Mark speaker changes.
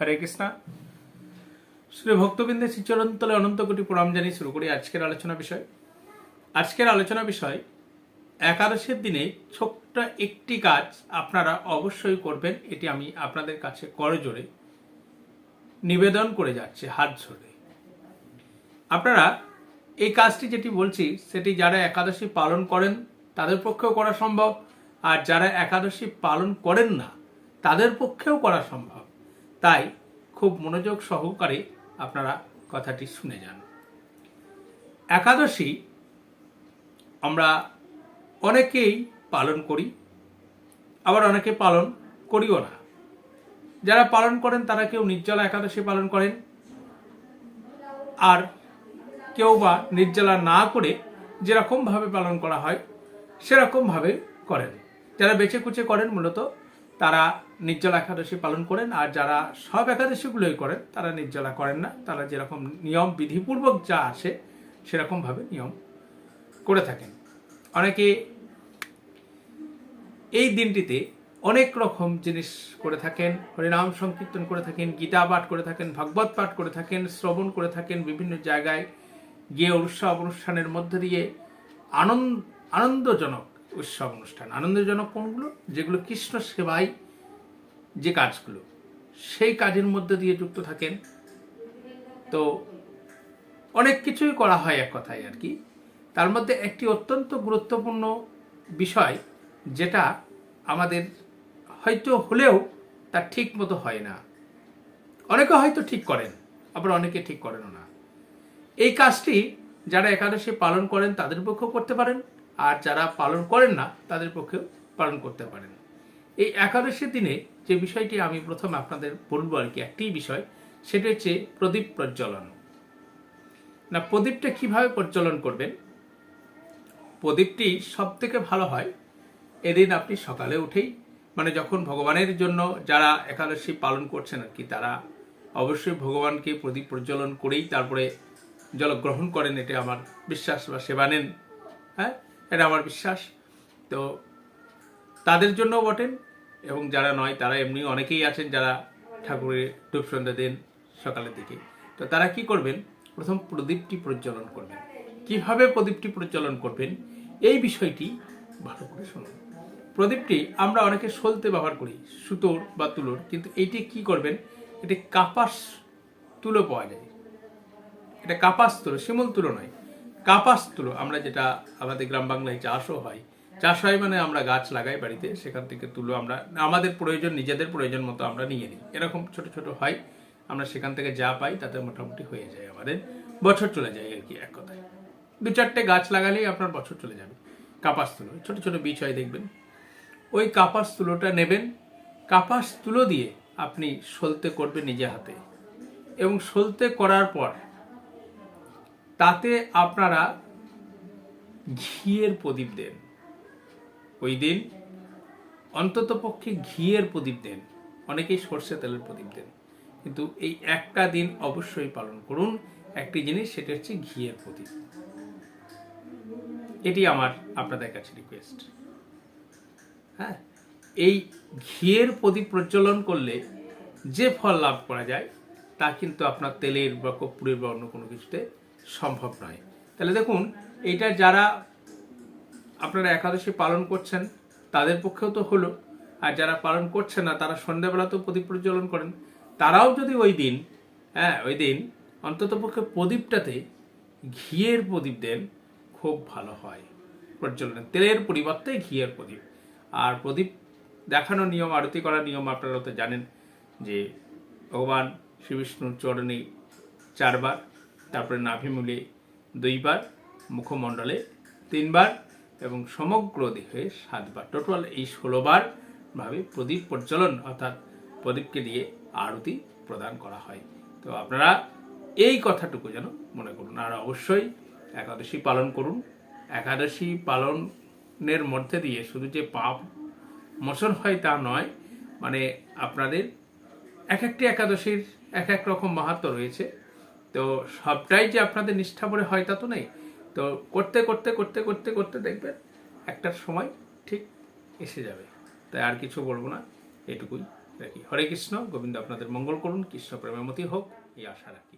Speaker 1: হরে কৃষ্ণা। শ্রী ভক্তবৃন্দে শ্রীচরণতলে অনন্ত কোটি প্রণাম জানিয়ে শুরু করি আজকের আলোচনা বিষয়। আজকের আলোচনা বিষয়, একাদশের দিনে ছোট্ট একটি কাজ আপনারা অবশ্যই করবেন, এটি আমি আপনাদের কাছে করজোরে নিবেদন করে যাচ্ছি, হাত ধরে আপনারা এই কাজটি যেটি বলছি, সেটি যারা একাদশী পালন করেন, তাদের পক্ষেও করা সম্ভব, আর যারা একাদশী পালন করেন না, তাদের পক্ষেও করা সম্ভব। তাই খুব মনোযোগ সহকারে আপনারা কথাটি শুনে যান। একাদশী আমরা অনেকেই পালন করি, আবার অনেকে পালন করিও না। যারা পালন করেন, তারা কেউ নির্জলা একাদশী পালন করেন, আর কেউ বা নির্জলা না করে যেরকমভাবে পালন করা হয়, সেরকমভাবে করেন। যারা বেছে কুচে করেন, মূলত তারা নির্জলা একাদশী পালন করেন, আর যারা সব একাদশীগুলোই করেন, তারা নির্জলা করেন না। তারা যেরকম নিয়ম, বিধিপূর্বক যা আসে, সেরকমভাবে নিয়ম করে থাকেন। অনেকে এই দিনটিতে অনেক রকম জিনিস করে থাকেন, হরিনাম সংকীর্তন করে থাকেন, গীতা পাঠ করে থাকেন, ভাগবত পাঠ করে থাকেন, শ্রবণ করে থাকেন, বিভিন্ন জায়গায় গিয়ে উৎসব অনুষ্ঠানের মধ্যে দিয়ে আনন্দ, আনন্দজনক উৎসব অনুষ্ঠান। আনন্দজনক কোনগুলো? যেগুলো কৃষ্ণ সেবায় যে কাজগুলো, সেই কাজের মধ্যে দিয়ে যুক্ত থাকেন। তো অনেক কিছুই করা হয় এক কথায় আর কি। তার মধ্যে একটি অত্যন্ত গুরুত্বপূর্ণ বিষয়, যেটা আমাদের হয়তো হলেও তা ঠিক মতো হয় না। অনেকে হয়তো ঠিক করেন, আবার অনেকে ঠিক করেন না। এই কাজটি যারা একাদশী পালন করেন, তাদের পক্ষেও করতে পারেন। আর যারা পালন করেন না, তাদের পক্ষেও পালন করতে পারেন। এই একাদশীর দিনে যে বিষয়টি আমি প্রথম আপনাদের বলব আর কি, একটি বিষয়, সেটা হচ্ছে প্রদীপ প্রজ্বলন। না, প্রদীপটা কীভাবে প্রজ্বলন করবেন? প্রদীপটি সব থেকে ভালো হয় এদিন আপনি সকালে উঠেই মানে যখন ভগবানের জন্য যারা একাদশী পালন করছেন আর কি, তারা অবশ্যই ভগবানকে প্রদীপ প্রজ্বলন করেই তারপরে জল গ্রহণ করেন, এটা আমার বিশ্বাস বা সেবা নেন। হ্যাঁ? এটা আমার বিশ্বাস। তো তাদের জন্য বটেন এবং যারা নয়, তারা এমনি অনেকেই আছেন যারা ঠাকুরের ধূপ সন্ধ্যা দেন সকালের দিকে। তো তারা কি করবেন? প্রথম প্রদীপটি প্রজ্বলন করবেন। কীভাবে প্রদীপটি প্রজ্বলন করবেন? এই বিষয়টি ভালো করে শুনুন। প্রদীপটি আমরা অনেকে সলতে ব্যবহার করি, সুতোর বা তুলোর, কিন্তু এইটি কি করবেন? এটি কাপাস তুলো পাওয়া যায়। এটা কাপাস তুলো, শিমুল তুলো নয়। কাপাস তুলো আমরা যেটা আমাদের গ্রাম বাংলায় চাষও হয়। চাষ হয় মানে আমরা গাছ লাগাই বাড়িতে, সেখান থেকে তুলো আমরা, আমাদের প্রয়োজন, নিজেদের প্রয়োজন মতো আমরা নিয়ে নিই। এরকম ছোট ছোট হয়, আমরা সেখান থেকে যা পাই তাতে মোটামুটি হয়ে যায় আমাদের। বছর চলে যায় আর কি এক কথায়। দু চারটে গাছ লাগালেই আপনার বছর চলে যাবে। কাপাস তুলো ছোট ছোট বীজ হয় দেখবেন। ওই কাপাস তুলোটা নেবেন কাপাস তুলো দিয়ে আপনি সলতে করবেন নিজে হাতে। এবং সলতে করার পর তাতে আপনারা ঘিয়ের প্রদীপ দেন। ওই দিন অন্তত পক্ষে ঘিয়ের প্রদীপ দেন। অনেকেই সর্ষে তেলের প্রদীপ দেন। কিন্তু এই একটা দিন অবশ্যই পালন করুন। একটি জিনিস, সেটা হচ্ছে ঘিয়ের প্রদীপ। এটি আমার আপনাদের কাছে রিকোয়েস্ট হ্যাঁ এই ঘিয়ের প্রদীপ প্রজ্বলন করলে যে ফল লাভ করা যায়, তা কিন্তু আপনার তেলের বা কর্পূরের বা অন্য কোনো কিছুতে সম্ভব নয়। তাহলে দেখুন এটা যারা আপনারা একাদশী পালন করছেন, তাদের পক্ষেও তো হলো। আর যারা পালন করছে না, তারা সন্ধ্যাবেলা তো প্রদীপ প্রজ্বলন করেন। তারাও যদি ওই দিন হ্যাঁ ওই দিন অন্তত পক্ষে প্রদীপটাতে ঘিয়ের প্রদীপ দেন, খুব ভালো হয়। প্রজ্বলন তেলের পরিবর্তে ঘিয়ের প্রদীপ। আর প্রদীপ দেখানোর নিয়ম, আরতি করার নিয়ম আপনারা তো জানেন যে ভগবান শ্রী বিষ্ণুর চরণে চারবার তারপরে নাভিমূলে দুইবার, মুখমণ্ডলে তিনবার এবং সমগ্র দেহে সাতবার। টোটাল এই ষোলোবার ভাবে প্রদীপ প্রজ্বলন অর্থাৎ প্রদীপকে দিয়ে আরতি প্রদান করা হয়। তো আপনারা এই কথাটুকু যেন মনে করুন। আর অবশ্যই একাদশী পালন করুন। একাদশী পালনের মধ্যে দিয়ে শুধু যে পাপ মোচন হয় তা নয় মানে আপনাদের এক একটি একাদশীর এক এক রকম মাহাত্ম রয়েছে। তো সবটাই যে আপনাদের নিষ্ঠা করে হয় তা তো নেই। তো করতে করতে করতে করতে করতে দেখবেন একটার সময় ঠিক এসে যাবে। তাই আর কিছু বলব না, এটুকুই রাখি। হরে কৃষ্ণ, গোবিন্দ আপনাদের মঙ্গল করুন, কৃষ্ণ প্রেমমতি হোক, এই আশা রাখি।